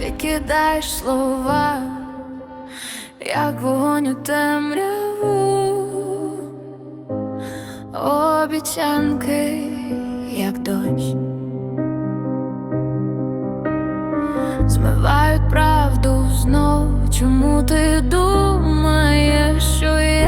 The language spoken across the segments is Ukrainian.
ти кидаєш слова, як вогонь у темряву, обіцянки, як дощ, змивають правду знов, чому ти думаєш, що я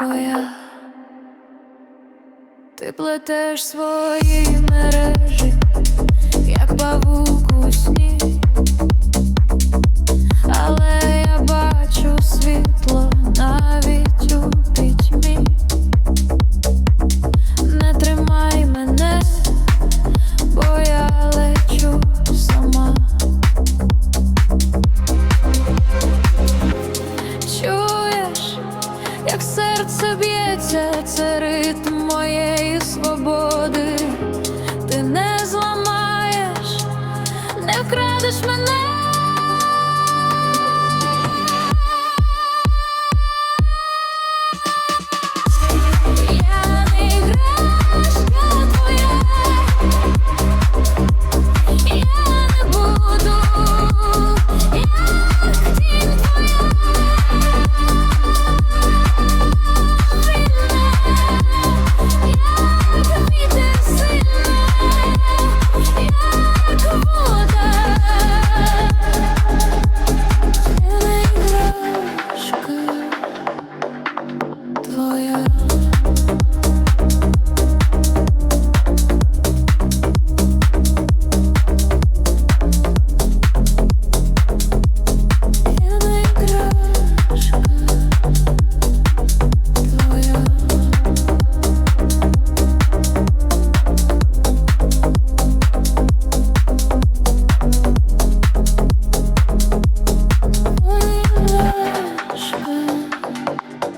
твоя, ти плетеш свої мережі, як павук у сні. серце б'ється, це ритм моєї. Bye.